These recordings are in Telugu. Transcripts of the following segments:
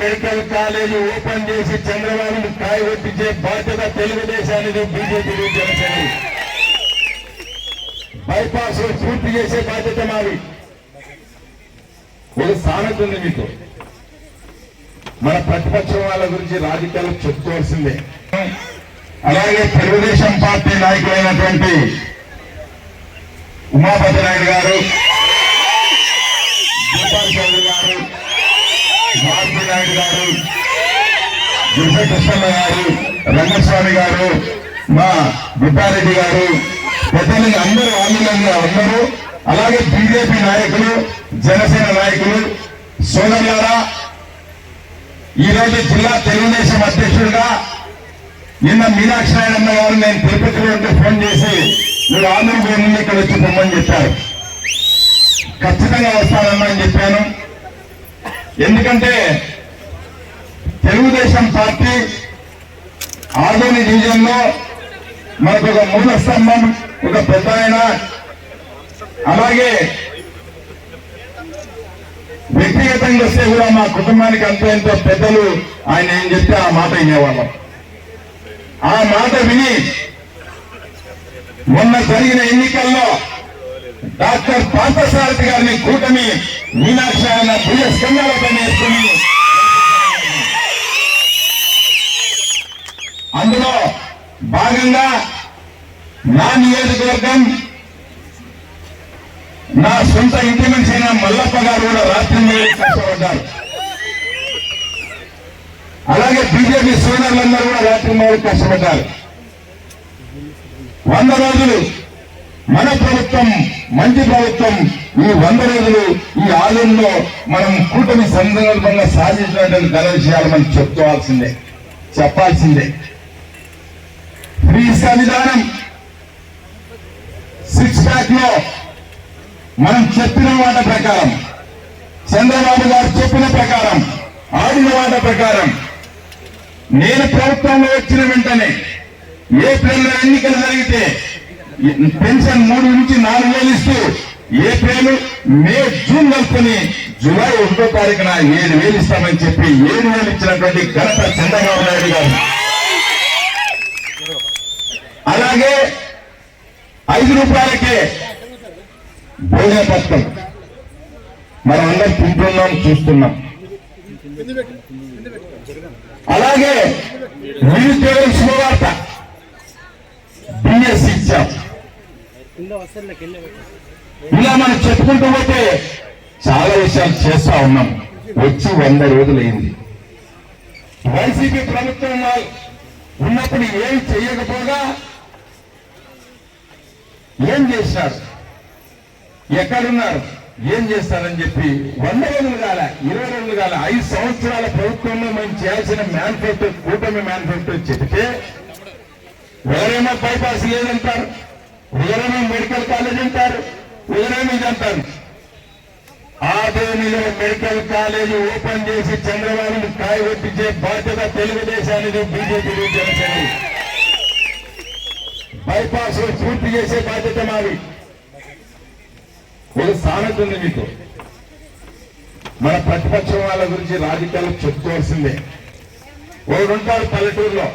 మెడికల్ కాలేజీ ఓపెన్ చేసి చంద్రబాబును కాయగొట్టించే బాధ్యత తెలుగుదేశానికి బీజేపీ జనసేన బైపాస్ పూర్తి చేసే బాధ్యత మాది. ఒక సామెత ఉంది మీకు. మన ప్రతిపక్షం వాళ్ళ గురించి రాజకీయాలు చెప్పుకోవాల్సిందే. అలాగే తెలుగుదేశం పార్టీ నాయకులైనటువంటి ఉమాపతి నాయుడు గారు గోపాల్ చౌదరి గారు మారుతి నాయుడు గారు దుర్గ కృష్ణమ్మ గారు రంగస్వామి గారు మా బుద్ధారెడ్డి గారు పెద్దలు అందరూ ఆందోళనలో ఉన్నారు. అలాగే బీజేపీ నాయకులు జనసేన నాయకులు సోదరులారా ఈ రోజు జిల్లా తెలుగుదేశం అధ్యక్షుడిగా నిన్న మీనాక్షి నాయుడు గారు నేను తిరుపతిలో ఉంటే ఫోన్ చేసి నువ్వు ఆంధ్రప్రదేశ్ నుండి ఇక్కడ వచ్చి పొమ్మని చెప్పారు. ఖచ్చితంగా వస్తానమ్మా అని చెప్పాను. ఎందుకంటే తెలుగుదేశం పార్టీ ఆదోని డివిజన్లో మనకు ఒక మూల స్తంభం ఒక పెద్ద ఆయన. అలాగే వ్యక్తిగతంగా వస్తే కూడా మా కుటుంబానికి అంత ఎంతో పెద్దలు ఆయన ఏం చెప్తే ఆ మాట వినేవాళ్ళం. ఆ మాట విని మొన్న జరిగిన ఎన్నికల్లో డాక్టర్ పార్థసారథి గారిని కూటమి మీనాక్షి ఆయన భుజ స్కంధాలపై నేర్చుకుని అందులో భాగంగా నా నియోజకవర్గం నా సొంత ఇంటి మనిషి అయిన మల్లప్ప గారు కూడా రాత్రి కష్టపడ్డారు. అలాగే బీజేపీ సోదరులందరూ కూడా రాత్రి మీద కష్టపడ్డారు. వంద రోజులు మన ప్రభుత్వం మంచి ప్రభుత్వం ఈ వంద రోజులు ఈ ఆలయంలో మనం కూటమి సందర్భంగా సాధించినటువంటి ఘన విషయాలు మనం చెప్పుకోవాల్సిందే చెప్పాల్సిందే. ఫ్రీ సంవిధానం సిక్స్ ప్యాక్లో మనం చెప్పిన మాట ప్రకారం చంద్రబాబు గారు చెప్పిన ప్రకారం ఆడిన మాట ప్రకారం నేను ప్రభుత్వంలో వచ్చిన వెంటనే ఏప్రిల్ ఎన్నికలు జరిగితే పెన్షన్ మూడు నుంచి నాలుగు వేలు ఇస్తూ ఏప్రిల్ మే జూన్ కలుపుకొని జూలై ఒకటో తారీఖున ఏడు వేలు ఇస్తామని చెప్పి ఏడు వేలు ఇచ్చినటువంటి ఘనత చంద్రబాబు నాయుడు గారు. అలాగే ఐదు రూపాయలకే భోజన పథకం మనం అందరం తింటున్నాం చూస్తున్నాం. అలాగే నిరుద్యోగుల శుభవార్త. బిఎస్ ఇచ్చాం. ఇలా మనం చెప్పుకుంటూ పోతే చాలా విషయాలు చేస్తా ఉన్నాం. వచ్చి వంద రోజులైంది. వైసీపీ ప్రభుత్వం ఉన్నప్పుడు ఏం చేయకపోగా ఏం చేశారు ఎక్కడున్నారు? ఏం చేస్తారని చెప్పి వంద రోజులు కాల ఇరవై రోజులు కాల ఐదు సంవత్సరాల ప్రభుత్వంలో మేము చేయాల్సిన మేనిఫెస్టో కూటమి మేనిఫెస్టో చెబితే ఎవరైనా బైపాస్ లేదంటారు ఎవరైనా మెడికల్ కాలేజ్ అంటారు? ఎవరైనా ఇది అంటారు? ఆదోనిలో మెడికల్ కాలేజీ ఓపెన్ చేసి చంద్రబాబును కాయగొట్టించే బాధ్యత తెలుగుదేశానికి బీజేపీ జనసేన బైపాస్ పూర్తి చేసే బాధ్యత మాది. ఒక సామెత ఉంది మీకు. మన ప్రతిపక్షం వాళ్ళ గురించి రాజకీయాలు చెప్పుకోవాల్సిందే. ఒకడుంటాడు పల్లెటూరులో.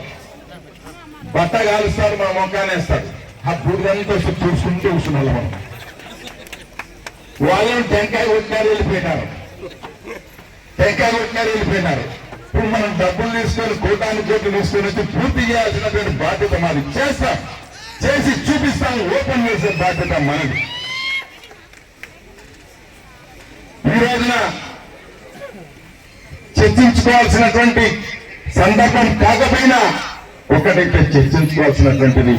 బట్ట కాలుస్తాడు మన మొక్కాన్ని ఆ బూడిదంతా చూసుకుంటూ కూర్చున్నాం మనం. వాళ్ళని టెంకాయ కొట్టినారు వెళ్ళిపోయినారు. టెంకాయ కొట్టినారు వెళ్ళిపోయినారు. ఇప్పుడు మనం డబ్బులు తీసుకొని కోటాను కోట్లు తీసుకొని వచ్చి పూర్తి చేయాల్సినటువంటి బాధ్యత మాది. చేస్తాం. చేసి చూపిస్తాం ఓపెన్ చేసే బాధ్యత మనది. ఈ రోజున చర్చించుకోవాల్సినటువంటి సందర్భం కాకపోయినా ఒకటైతే చర్చించుకోవాల్సినటువంటిది.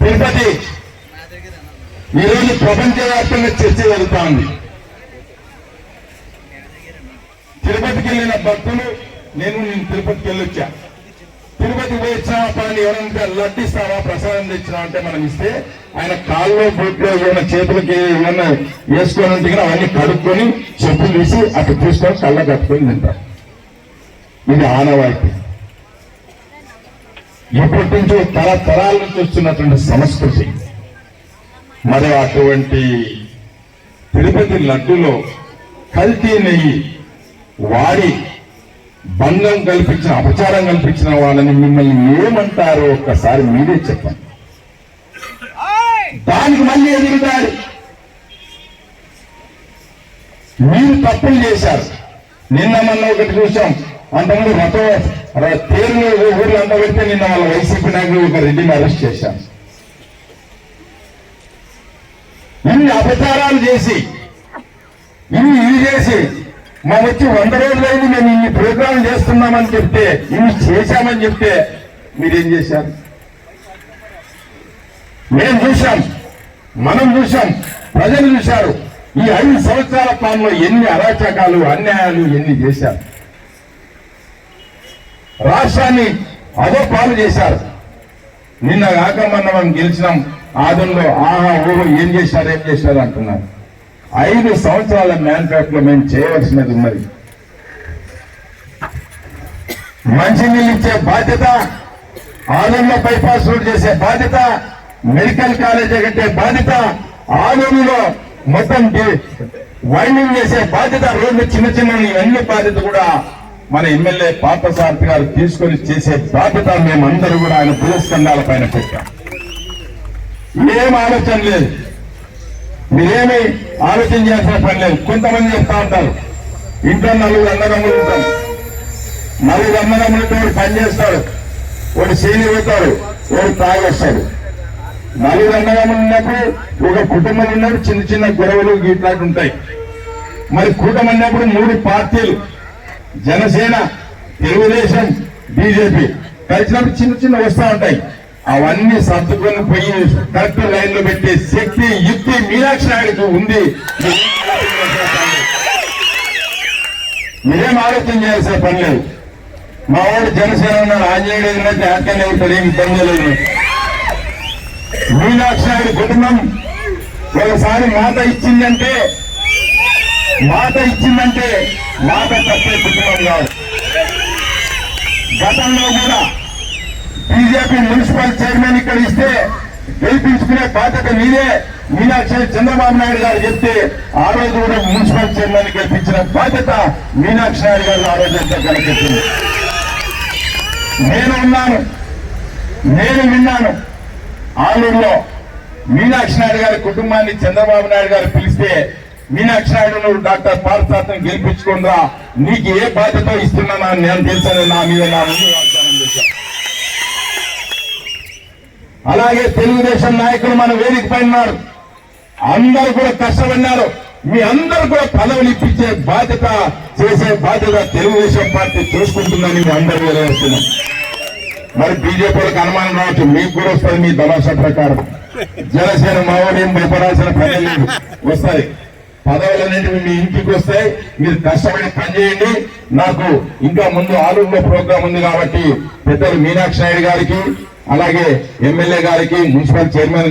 తిరుపతి ఈరోజు రోజు ప్రపంచవ్యాప్తంగా చర్చ జరుగుతా ఉంది తిరుపతికి వెళ్ళిన భక్తులు నేను నేను తిరుపతికి వెళ్ళొచ్చా? తిరుపతి పోయి వచ్చిన పని ఎవరైనా లడ్డు ప్రసాదం తెచ్చినా అంటే మనం ఇస్తే ఆయన కాళ్ళు బొట్లో ఏమైనా చేతులకి ఏమైనా వేసుకొని ఉంటే అవన్నీ కడుక్కొని చెప్పులు తీసి అక్కడ తీసుకొని కళ్ళ కట్టుకొని తింటారు ఇది ఆనవాయితీ. ఇప్పటి నుంచి తరతరాల నుంచి వస్తున్నటువంటి సంస్కృతి. మరి అటువంటి తిరుపతి లడ్డులో కల్తీ నెయ్యి వాడి భంగం కల్పించిన అపచారం కల్పించిన వాళ్ళని మిమ్మల్ని ఏమంటారో ఒక్కసారి మీరే చెప్పండి. దానికి మళ్ళీ ఎదురుదారి మీరు తప్పులు చేశారు. నిన్న మొన్న ఒకటి చూసాం అంతకుముందు రథం ర- తేరుని ఊర్లో అంతా పెడితే నిన్న వాళ్ళ వైసీపీ నాయకులు ఒక రెడ్డిని అరెస్ట్ చేశారు. ఇన్ని అపచారాలు చేసి ఇన్ని ఇది చేసి మా వచ్చి వంద రోజులైంది మేము ఇన్ని ప్రోగ్రాం చేస్తున్నామని చెప్తే ఇవి చేశామని చెప్తే మీరేం చేశారు? మేము చూశాం మనం చూశాం ప్రజలు చూశారు. ఈ ఐదు సంవత్సరాల కాలంలో ఎన్ని అరాచకాలు అన్యాయాలు ఎన్ని చేశారు? రాష్ట్రాన్ని అదో పాలు చేశారు. నిన్న కాక మనం గెలిచినాం. ఆదంలో ఆహా ఓహో ఏం చేశారు ఏం చేశారు అంటున్నారు. ఐదు సంవత్సరాల మ్యానుఫ్యాక్చర్ మేము చేయవలసినది ఉన్నది. మంచినీళ్ళు ఇచ్చే బాధ్యత ఆలయంలో బైపాస్ రోడ్ చేసే బాధ్యత మెడికల్ కాలేజ్ కట్టే బాధ్యత ఆలూరులో మొత్తం వైండింగ్ చేసే బాధ్యత రోడ్లు చిన్న చిన్న ఇవన్నీ బాధ్యత కూడా మన ఎమ్మెల్యే పార్థసారథి గారు తీసుకొని చేసే బాధ్యత మేమందరూ కూడా ఆయన భూస్కంధాల పైన పెట్టాం. ఏం ఆలోచన లేదు. మీరేమి ఆలోచన చేయాల్సిన పని లేదు. కొంతమంది చెప్తా ఉంటారు. ఇంట్లో నలుగురు అన్నదమ్ములు ఉంటారు. నలుగురు అన్నదమ్ములతో పని చేస్తాడు వాడు చేయని అవుతాడు వాడు తాగొస్తాడు నలుగురు అన్నదమ్ములు ఉన్నప్పుడు ఒక కుటుంబం ఉన్నప్పుడు చిన్న చిన్న గొడవలు ఇట్లాంటి ఉంటాయి. మరి కూటమి అన్నప్పుడు మూడు పార్టీలు. జనసేన తెలుగుదేశం బీజేపీ. కలిసినప్పుడు చిన్న చిన్న వస్తూ ఉంటాయి. అవన్నీ సర్దుకొని పోయి కరెక్ట్ లైన్లో పెట్టే శక్తి యుక్తి మీనాక్షి నాయుడుకు ఉంది. మీరేం ఆలోచన చేయాల్సిన పని లేదు. మా వాడు జనసేన ఉన్నాడు ఆంజనేయుడు ఉన్నట్టు హ్యాపీగానే ఉంటాడు ఏమి ఇబ్బంది లేదు. మీనాక్షి నాయుడు కుటుంబం ఒకసారి మాట ఇచ్చిందంటే మాట ఇచ్చిందంటే మాట తప్పే కుటుంబం కాదు. గతంలో కూడా బీజేపీ మున్సిపల్ చైర్మన్ ఇక్కడ ఇస్తే గెలిపించుకునే బాధ్యత మీదే. మీనాక్షి చంద్రబాబు నాయుడు గారు చెప్తే ఆ రోజు కూడా మున్సిపల్ చైర్మన్ గెలిపించిన బాధ్యత మీనాక్షి నాయుడు గారు ఆ రోజు కనిపించింది నేను ఉన్నాను. నేను విన్నాను. ఆలూరులో మీనాక్షి నాయుడు గారి కుటుంబాన్ని చంద్రబాబు నాయుడు గారు పిలిస్తే మీనాక్షి నాయుడు నువ్వు డాక్టర్ పార్థసారథిని గెలిపించుకుందా నీకు ఏ బాధ్యత ఇస్తున్నానా నేను తెలుసాను నా మీద నా ముందు అలాగే తెలుగుదేశం నాయకులు మన వేదిక పైన ఉన్నారు. అందరూ కూడా కష్టపడినారు. మీ అందరు కూడా పదవులు ఇప్పించే బాధ్యత చేసే బాధ్యత తెలుగుదేశం పార్టీ చూసుకుంటుందని మీ అందరూ తెలియజేస్తున్నాం మరి బీజేపీలకు అనుమానం రావచ్చు. మీకు కూడా వస్తుంది మీ తమాషా ప్రకారం. జనసేన మావోని ఏం భయపడాల్సిన పని లేదు. వస్తాయి పదవులు అనేవి మీ ఇంటికి వస్తాయి మీరు కష్టపడి పనిచేయండి నాకు ఇంకా ముందు ఆలూరులో ప్రోగ్రాం ఉంది కాబట్టి పెద్దలు మీనాక్షి నాయుడు గారికి అలాగే ఎమ్మెల్యే గారికి మున్సిపల్ చైర్మన్